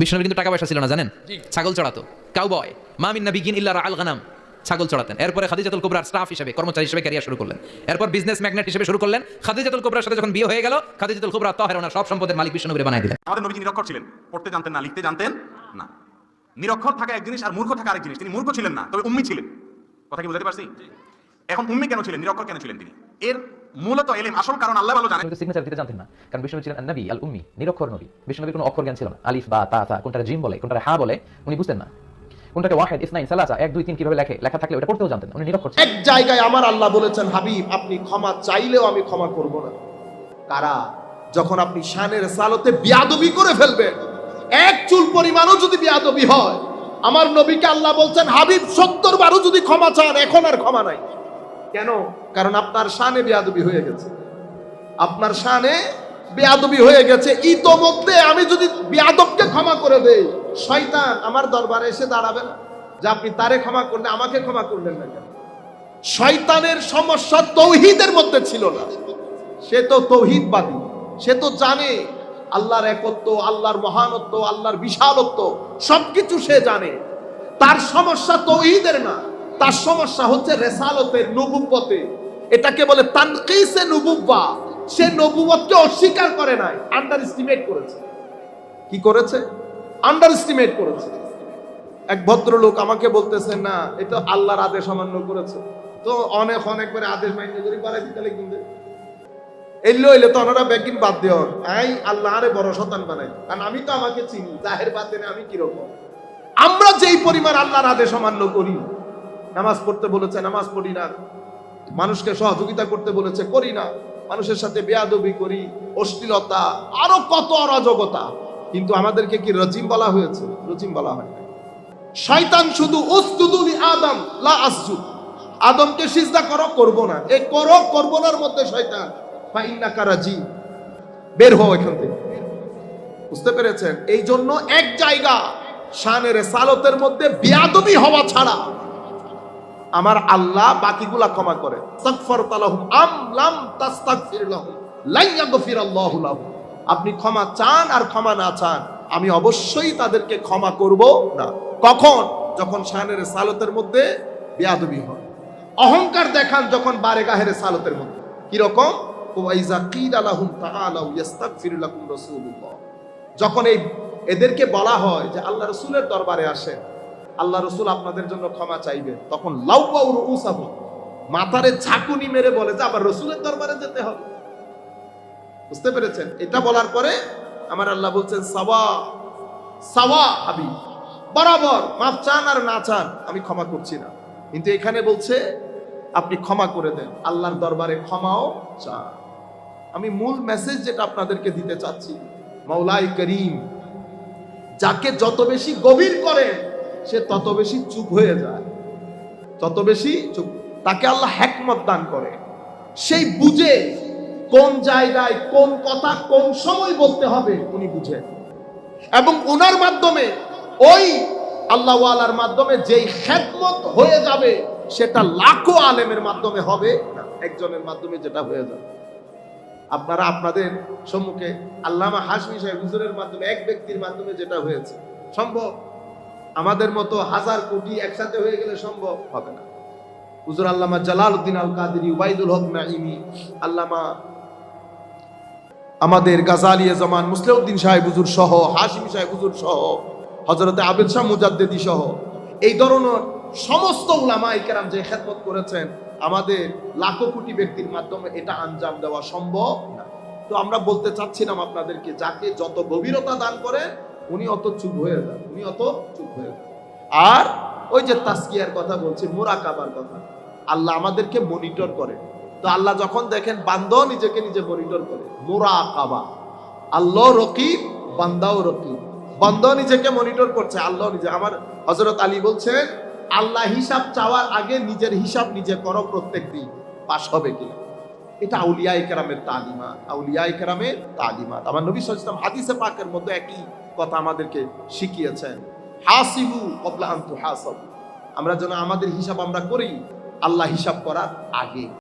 বিষ্ণুনবী কিন্তু টাকা পয়সা ছিল না জানেন? ছাগল চড়াতো। কাউ বয় মামিন নবী গিন ইল্লা আল গানাম ছাগল চড়াতেন। এরপরে খাদিজাতুল কুবরার স্টাফ হিসেবে কর্মচারী হিসেবে ক্যারিয়ার শুরু করলেন। এরপর বিজনেস ম্যাগনেট হিসেবে শুরু করলেন। খাদিজাতুল কুবরার সাথে যখন বিয়ে হয়ে গেল খাদিজাতুল কুবরা তহের ওনার সব সম্পদের মালিক বিষ্ণুনবী বানাই দিলেন। আমাদের নবী নিরক্ষর ছিলেন। পড়তে জানতেন না লিখতে জানতেন না। নিরক্ষর থাকা এক জিনিস আর মূর্খ থাকা আরেক জিনিস। তিনি মূর্খ ছিলেন না তবে উম্মি ছিলেন। কথা কি বুঝতে পারছি? এখন উম্মি কেন ছিলেন? নিরক্ষর কেন ছিলেন তিনি? এর মূলত এলেম আসল কারণ আল্লাহ ভালো জানেন সিগনেচার দিতে জানতেন না। কারণ বিষ্ণু ছিলেন নবী আল উম্মি নিরক্ষর নবী। বিষ্ণুনবীর কোনো অক্ষর জ্ঞান ছিল না। আলিফ বা তা তা কোনটা জিম বলে কোনটা হা বলে উনি বুঝতেন না। কোনটাকে ওয়াহেদ ইসনাইন সালাসা এক দুই তিন কীভাবে লেখে লেখা থাকলে ওটা পড়তেও জানতেন উনি নিরক্ষর ছিলেন। এক জায়গায় আমার আল্লাহ বলেছেন হাবিব আপনি ক্ষমা চাইলেও আমি ক্ষমা করব না। কারা? যখন আপনি শানের সালতে বিয়াদবি করে ফেলবেন এক চুল পরিমাণও যদি বিয়াদবি হয় আমার নবীকে আল্লাহ বলছেন হাবিব সত্তর বারও যদি ক্ষমা চান এখন আর ক্ষমা নাই। কেন? কারণ আপনার শানে বেয়াদবি হয়ে গেছে। আপনার শানে বেয়াদবি হয়ে গেছে। ইতোমধ্যে আমি যদি বেয়াদবকে ক্ষমা করে দেই, শয়তান আমার দরবারে এসে দাঁড়াবে না। যে আপনি তারে ক্ষমা করলে, আমাকে ক্ষমা করলেন না কেন? শয়তানের সমস্যা তৌহিদের মধ্যে ছিল না। সে তো তৌহিদবাদী, সে তো জানে আল্লাহর একত্ব, আল্লাহর মহানত্ব, আল্লাহর বিশালত্ব, সবকিছু সে জানে। তার সমস্যা তৌহিদের না, তার সমস্যা হচ্ছে রেসালতের নবুব্বতে এটাকে বলে তানকিসে নবুব্বা সে নবুবতকে অস্বীকার করে নাই আন্ডার এস্টিমেট করেছে। কি করেছে? আন্ডার এস্টিমেট করেছে। এক ভদ্রলোক আমাকে বলতেছেন না, এটা আল্লাহর আদেশ অমান্য করেছে। তো অনেক অনেক করে আদেশ মাইনে করি বাড়াই দিতে কিন্তু। এলে হইলে তো ওনারা ব্যাকিং বাদ দেওয়ার আই আল্লাহ আরে বড় শতান বানাই কারণ আমি তো আমাকে চিনি, জাহের বাদ দেনে আমি কীরকম? আমরা যেই পরিমাণ আল্লাহর আদেশ অমান্য করি, নামাজ পড়তে বলেছে, নামাজ পড়ি না। মানুষকে সহযোগিতা করতে বলেছে, করি না। মানুষের সাথে বেয়াদবি করি, অশ্লীলতা, আরও কত অরাজকতা। কিন্তু আমাদেরকে কি রজিম বলা হয়েছে? রজিম বলা হয় না শয়তান শুধু উসজুদুলি আদম, লা আসজুদ। আদমকে সিজদা করো, করব না। এই করো, করব নার মধ্যে শয়তান। ফাইন্নাকা রাজিম। বের হও এখান থেকে। বুঝতে পেরেছেন? এই জন্য এক জায়গা, শানের সালতের মধ্যে বিয়াদবি হওয়া ছাড়া আমার আল্লাহ বাকিগুলা ক্ষমা করে। আপনি ক্ষমা চান আর ক্ষমা না চান, আমি অবশ্যই তাদেরকে ক্ষমা করব না। কখন? যখন শানের সালতের মধ্যে বেয়াদবি হয়। অহংকার দেখান যখন বারেগাহের সালতের মধ্যে। কি রকম? ওয়াইজা কিলা লাহুম তাআলাউ ইস্তাগফির লাকুম রাসূলুল্লাহ। যখন এই এদেরকে বলা হয় যে আল্লাহ রসুলের দরবারে আসেন আল্লাহ রসুল আপনাদের জন্য ক্ষমা চাইবে। তখন লাউবাউ রুউসাহু, মাথারে ঝাঁকুনি মেরে বলে যে আবার রসুলের দরবারে যেতে হবে। বুঝতে পেরেছেন? এটা বলার পরে আমার আল্লাহ বলছেন, সাওয়া সাওয়া হাবি বরাবর, মাফ চান আর না চান, আমি ক্ষমা করছি না। কিন্তু এখানে বলছে, আপনি ক্ষমা করে দেন, আল্লাহর দরবারে ক্ষমাও চান। আমি মূল মেসেজ যেটা আপনাদেরকে দিতে চাচ্ছি মাওলাই করিম, যাকে যত বেশি গভীর করে সে তত বেশি চুপ হয়ে যায়। তত বেশি চুপ। তাকে আল্লাহ হ্যাকমত দান করে। সেই বুঝে কোন জায়গায় কোন কথা কোন সময় বলতে হবে উনি বুঝেন এবং ওনার মাধ্যমে ওই আল্লাহওয়ালার মাধ্যমে যেই খেদমত হয়ে যাবে, সেটা লাখো আলেমের মাধ্যমে হবে একজনের মাধ্যমে যেটা হয়ে যাবে। আপনারা আপনাদের সম্মুখে আল্লামা হাসমি সাহেব হুজুরের মাধ্যমে, এক ব্যক্তির মাধ্যমে যেটা হয়েছে, সম্ভব? আমাদের মতো হাজার কোটি একসাথে হয়ে গেলে সম্ভব? হবে না। হুজুর আল্লামা জালাল উদ্দিন আল কাদেরি উবাইদুল হক নাইমি আল্লামা আমাদের গাজালিয়া জামান মুসলিউদ্দিন সাহেব হুজুর সহ হাসিমি সাহেব হুজুর সহ হজরতে আবেদ শাহ মুজাদ্দেদি সহ, এই ধরনের সমস্ত উলামা কেরাম যে খেদমত করেছেন, আমাদের লাখো কোটি ব্যক্তির মাধ্যমে এটা আঞ্জাম দেওয়া সম্ভব না। তো আমরা বলতে চাচ্ছিলাম আপনাদেরকে, যাকে যত গভীরতা দান করে উনি অত চুপ হয়ে যান, উনি অত চুপ হয়ে যান। আর ওই যে তাস্কিয়ার কথা বলছি, মোরাকাবার কথা, আল্লাহ আমাদেরকে মনিটর করে তো আল্লাহ যখন দেখেন বান্দাও নিজেকে নিজে মনিটর করে, মোরাকাবা, আল্লাহ রকিব, বান্দাও রকিব। বান্দাও নিজেকে মনিটর করছে, আল্লাহ নিজে আমার হজরত আলী বলছেন, আল্লাহ হিসাব চাওয়ার আগে নিজের হিসাব নিজে করো, প্রত্যেক দিন পাশ হবে কিনা। এটা আউলিয়া ইকরামের তালিমা আউলিয়া ইকরামের তালিমা। আমার নবী সাল্লাল্লাহু হাদিসে পাকের মধ্যে একই কথা আমাদেরকে শিখিয়েছেন। হাসিবু কবলা আন্তু হাসাবু। আমরা যেন আমাদের হিসাব আমরা করি, আল্লাহ হিসাব করার আগে।